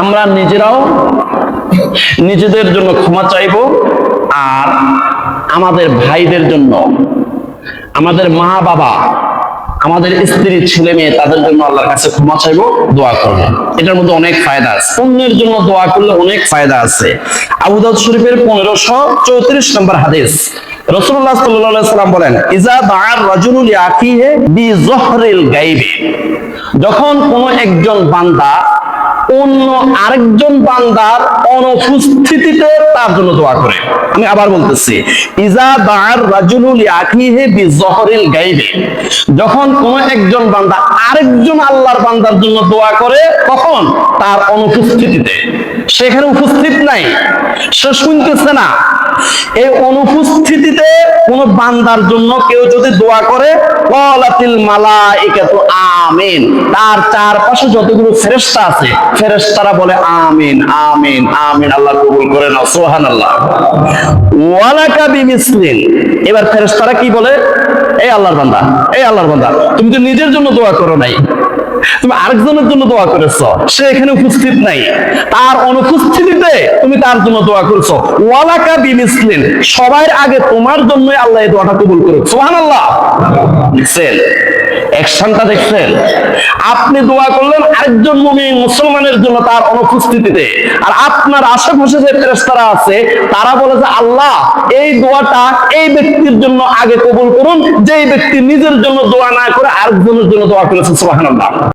আমরা নিজেরাও নিজেদের জন্য ক্ষমা চাইব আর আমাদের ভাইদের জন্য, আমাদের মা বাবা, আমাদের স্ত্রী, ছেলে মেয়ে, তাদের জন্য আল্লাহর কাছে ক্ষমা চাইব, দোয়া করব। এটার মধ্যে অনেক ফায়দা আছে। অন্যের জন্য দোয়া করলে অনেক ফায়দা আছে। আবু দাউদ শরীফের পনেরোশো চৌত্রিশ নম্বর হাদিস। যখন কোন একজন বান্দা অন্য আরেকজন বান্দার অনুপস্থিতিতে তার জন্য দোয়া করে। আমি আবার বলতেছি, ইজা দাঁড় রাজুলুল আখিহে বি জহরিল গাইবে। যখন কোন একজন বান্দা আরেকজন আল্লাহর বান্দার জন্য দোয়া করে, তখন তার অনুপস্থিতিতে, সেখানে উপস্থিত নাই, সে শুনতেছে না। এই অনুপস্থিতিতে কোন বান্দার জন্য কেউ যদি দোয়া করে কলাতিল মালাইকাতু আমিন। তার চারপাশে যতগুলো ফেরেশতা আছে, ফেরেশতারা বলে আমিন আমিন আমিন। আল্লাহ কবুল করে নাও, সুবহানাল্লাহ। ওয়ালাকা বিমিসলিন এবার ফেরেশতারা কি বলে? এই আল্লাহর বান্দা এই আল্লাহর বান্দা, তুমি তো নিজের জন্য দোয়া করো নাই। তুমি আরেকজনের জন্য দোয়া করেছ, সে এখানে উপস্থিত নাই। তার অনুপস্থিতিতে তুমি তার জন্য দোয়া করেছ। ওয়ালাকা বিমিসলিন সবার আগে তোমার জন্যই আল্লাহ এই দোয়াটা কবুল করুক। সুবহানাল্লাহ। দেখছেন? অ্যাকশনটা দেখছেন? আপনি দোয়া করলেন আরেকজন মুমিন মুসলমানের জন্য তার অনুপস্থিতিতে। আর আপনার আশেপাশে যে ফেরেশতারা আছে, তারা বলে যে, আল্লাহ, এই দোয়াটা এই ব্যক্তির জন্য আগে কবুল করুন। যেই ব্যক্তি নিজের জন্য দোয়া না করে আরেকজনের জন্য দোয়া করেছে। সুবহানাল্লাহ।